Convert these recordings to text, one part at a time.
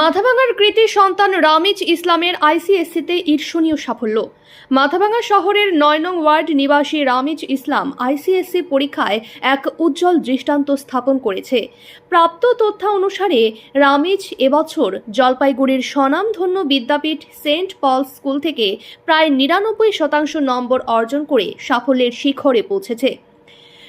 মাথাভাঙার কৃতি সন্তান রামিজ ইসলামের আইসিএসসিতে ঈর্ষণীয় সাফল্য। মাথাভাঙা শহরের নয় নং ওয়ার্ড নিবাসী রামিজ ইসলাম আইসিএসসি পরীক্ষায় এক উজ্জ্বল দৃষ্টান্ত স্থাপন করেছে। প্রাপ্ত তথ্য অনুসারে রামিজ এবছর জলপাইগুড়ির স্বনামধন্য বিদ্যাপীঠ সেন্ট পল স্কুল থেকে প্রায় নিরানব্বই শতাংশ নম্বর অর্জন করে সাফল্যের শিখরে পৌঁছেছে।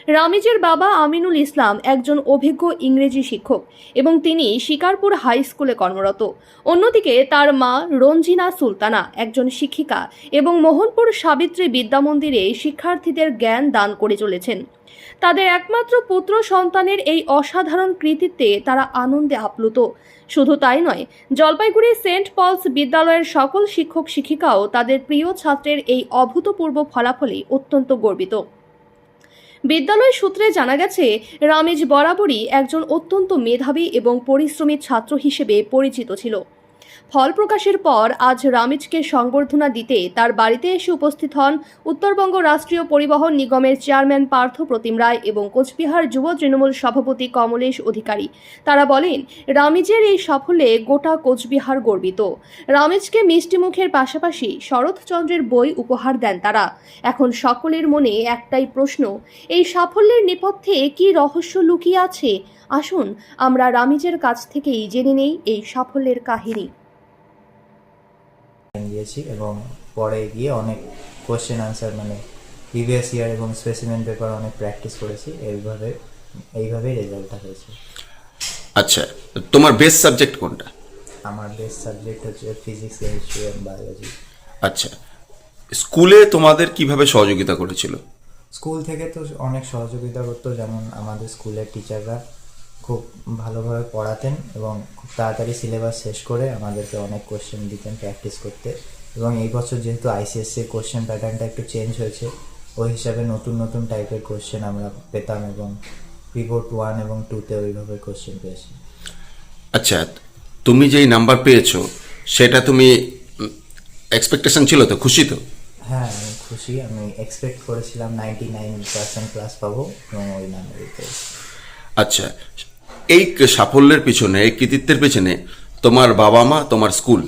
রামিজের বাবা আমিনুল ইসলাম একজন অভিজ্ঞ ইংরেজি শিক্ষক এবং তিনি শিকারপুর হাই স্কুলে কর্মরত। অন্যদিকে তার মা রঞ্জিনা সুলতানা একজন শিক্ষিকা এবং মোহনপুর সাবিত্রী বিদ্যামন্দিরে শিক্ষার্থীদের জ্ঞান দান করে চলেছেন। তাদের একমাত্র পুত্র সন্তানের এই অসাধারণ কৃতিত্বে তারা আনন্দে আপ্লুত। শুধু তাই নয়, জলপাইগুড়ি সেন্ট পলস বিদ্যালয়ের সকল শিক্ষক শিক্ষিকাও তাদের প্রিয় ছাত্রের এই অভূতপূর্ব ফলাফলে অত্যন্ত গর্বিত। বিদ্যালয় সূত্রে জানা গেছে, রামেজ বরাবরই একজন অত্যন্ত মেধাবী এবং পরিশ্রমী ছাত্র হিসেবে পরিচিত ছিল। ফল প্রকাশের পর আজ রামিজকে সংবর্ধনা দিতে তার বাড়িতে এসে উপস্থিত হন উত্তরবঙ্গ রাষ্ট্রীয় পরিবহন নিগমের চেয়ারম্যান পার্থ প্রতিম রায় এবং কোচবিহার যুব তৃণমূল সভাপতি কমলেশ অধিকারী। তারা বলেন, রামিজের এই সাফল্যে গোটা কোচবিহার গর্বিত। রামিজকে মিষ্টি মুখের পাশাপাশি শরৎচন্দ্রের বই উপহার দেন তারা। এখন সকলের মনে একটাই প্রশ্ন, এই সাফল্যের নেপথ্যে কি রহস্য লুকিয়ে আছে? আসুন, আমরা রামিজের কাছ থেকেই জেনে নেই এই সাফল্যের কাহিনী। দিয়েছি এবং পরে গিয়ে অনেক কোয়েশ্চেন আনসার মানে প্রিভিয়াস ইয়ার এবং স্পেসিমেন পেপার অনেক প্র্যাকটিস করেছি। এইভাবে এইভাবেই রেজাল্টটা হয়েছে। আচ্ছা তোমার বেস্ট সাবজেক্ট কোনটা? আমার বেস্ট সাবজেক্ট হচ্ছে ফিজিক্স কেমিস্ট্রি এবং বায়োলজি আচ্ছা স্কুলে তোমাদের কীভাবে সহযোগিতা করেছিল? স্কুল থেকে তো অনেক সহযোগিতা করতো যেমন আমাদের স্কুলের টিচাররা খুব ভালোভাবে পড়াতেন এবং খুব তাড়াতাড়ি সিলেবাস শেষ করে আমাদেরকে অনেক কোশ্চেন দিতেন প্র্যাকটিস করতে। এবং এই বছর যেহেতু আইসিএসসির কোশ্চেন প্যাটার্নটা একটু চেঞ্জ হয়েছে ওই হিসাবে নতুন নতুন টাইপের কোশ্চেন আমরা পেতাম এবং রিপোর্ট ওয়ান এবং টুতে ওইভাবে কোশ্চেন পেয়েছি। আচ্ছা তুমি যেই নাম্বার পেয়েছ সেটা তুমি এক্সপেকটেশন ছিল তো? খুশি তো? হ্যাঁ আমি খুশি। আমি এক্সপেক্ট করেছিলাম নাইনটি নাইন পার্সেন্ট ক্লাস পাবো এবং ওই নাম্বারই পেয়েছি। আচ্ছা এই সাফল্যের পিছনে এই কৃতিত্বের পেছনে তোমার বাবা মা তোমার স্কুল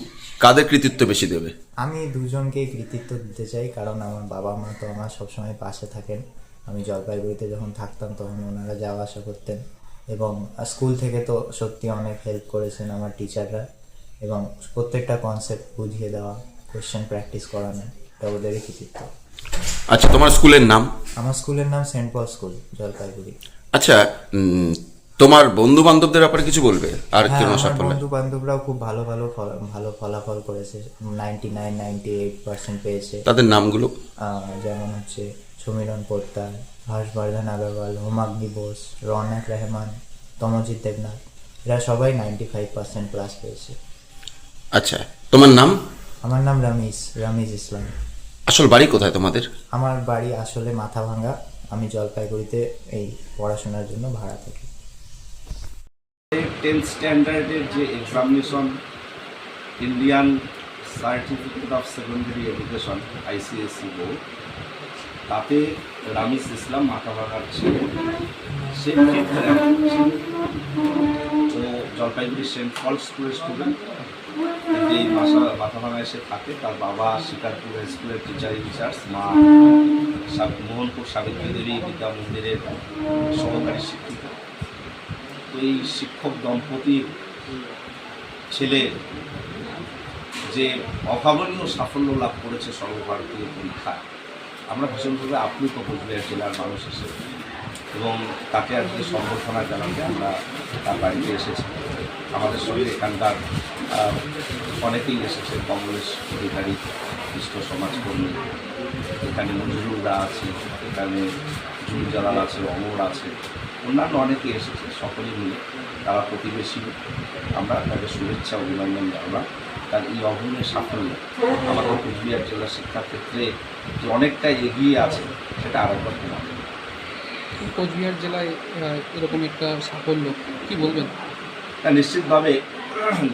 কাদের কৃতিত্ব বেশি দেবে? আমি দুজনকেই কৃতিত্ব দিতে চাই কারণ আমার বাবা মা তো আমার সবসময় পাশে থাকেন। আমি জলপাইগুড়িতে যখন থাকতাম তখন ওনারা যাওয়া আসা করতেন এবং স্কুল থেকে তো সত্যি অনেক হেল্প করেছেন আমার টিচাররা এবং প্রত্যেকটা কনসেপ্ট বুঝিয়ে দেওয়া কোয়েশ্চেন প্র্যাকটিস করানো এটা ওদেরই কৃতিত্ব। আচ্ছা তোমার স্কুলের নাম? আমার স্কুলের নাম সেন্ট পল স্কুল জলপাইগুড়ি। আচ্ছা তোমার বন্ধু বান্ধবদের ব্যাপারে কিছু বলবে? আর হ্যাঁ কেন সাফল্য? বন্ধু বান্ধবরাও খুব ভালো ভালো ভালো ফলাফল করেছে। Ninety nine ninety eight percent পেয়েছে। তাদের নামগুলো? যেমন হচ্ছে সমীরণ পোদ্দার হর্ষবর্ধন আগরওয়াল হোমাগ্নি বোস রৌনক রহমান তমজিৎ দেবনাথ এরা সবাই নাইনটি ফাইভ পার্সেন্ট প্লাস পেয়েছে। আচ্ছা তোমার নাম? আমার নাম রমিজ রমিজ ইসলাম। আসল বাড়ি কোথায় তোমাদের? আমার বাড়ি আসলে মাথা ভাঙ্গা আমি জলপাইগুড়িতে এই পড়াশোনার জন্য ভাড়া থাকি টেন্থ স্ট্যান্ডার্ডের যে examination Indian certificate of secondary education ICSE board তাতে রামিস ইসলাম মাথাভাঙার ছিল। সে জলপাইগুড়ি সেন্ট ফল স্কুলের স্টুডেন্ট এই মাসা মাথাভাঙা এসে থাকে, তার বাবা শিকারপুর স্কুলের টিচার ইনচার্জ মা মোহনপুর সাবিত্রী দেবী বিদ্যা মন্দিরের সহকারী শিক্ষিকা। এই শিক্ষক দম্পতির ছেলে যে অভাবনীয় সাফল্য লাভ করেছে সর্বভারতীয় পরীক্ষায়, আমরা ভীষণভাবে আপ্লুত কোচবিহার জেলার মানুষ হিসেবে এবং তাকে আজকে সম্বর্ধনা জানাতে আমরা তার বাড়িতে এসেছি। আমাদের সঙ্গে এখানকার অনেকেই এসেছে কংগ্রেস অধিকারী বিষ্ট সমাজকর্মী। এখানে নজরুলরা আছে, এখানে জুল জালাল আছে, অমর আছে। অন্যান্য অনেকে এসেছে সকলে মিলে তারা প্রতিবেশী। আমরা তাদের শুভেচ্ছা অভিনন্দন জানালাম তার এই অভিনয় সাফল্য আমাদের কুচবিহার জেলা শিক্ষার ক্ষেত্রে যে অনেকটা এগিয়ে আছে সেটা আরও করতে হবে কোচবিহার জেলায় এরকম একটা সাফল্য কি বলবেন? তা নিশ্চিতভাবে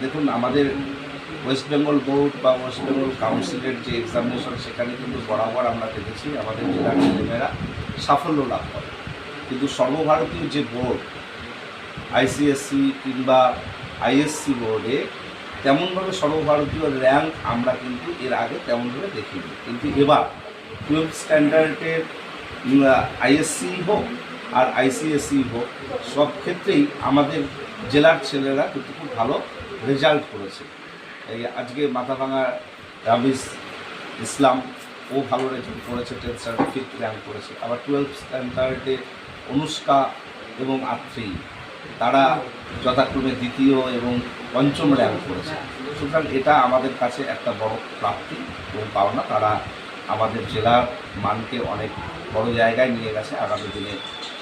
দেখুন আমাদের ওয়েস্ট বেঙ্গল বোর্ড বা ওয়েস্ট বেঙ্গল কাউন্সিলের যে এক্সামিনেশন সেখানে কিন্তু বরাবর আমরা দেখেছি আমাদের জেলার ছেলেমেয়েরা সাফল্য লাভ করে। কিন্তু সর্বভারতীয় যে বোর্ড আইসিএসসি কিংবা আইএসসি বোর্ডে তেমনভাবে সর্বভারতীয় র্যাঙ্ক আমরা কিন্তু এর আগে তেমনভাবে দেখিনি। কিন্তু এবার টুয়েলভ স্ট্যান্ডার্ডের আইএসসি হোক আর আইসিএসসি হোক, সব ক্ষেত্রেই আমাদের জেলার ছেলেরা কিন্তু খুব ভালো রেজাল্ট করেছে। এই আজকে মাথাভাঙা রাবিস ইসলাম ও ভালো রেজাল্ট করেছে টেন্থ ফিফথ র্যাঙ্ক করেছে। আবার টুয়েলভ স্ট্যান্ডার্ডে অনুষ্কা এবং আত্রি, তারা যথাক্রমে দ্বিতীয় এবং পঞ্চম র্যাঙ্ক করেছে। সুতরাং এটা আমাদের কাছে একটা বড় প্রাপ্তি এবং পাওনা। তারা আমাদের জেলার মানকে অনেক বড় জায়গায় নিয়ে গেছে। আগামী দিনে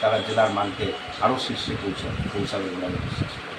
তারা জেলার মানকে আরও শীর্ষে পৌঁছাবে পৌঁছাবে বলে আমি বিশ্বাস করি।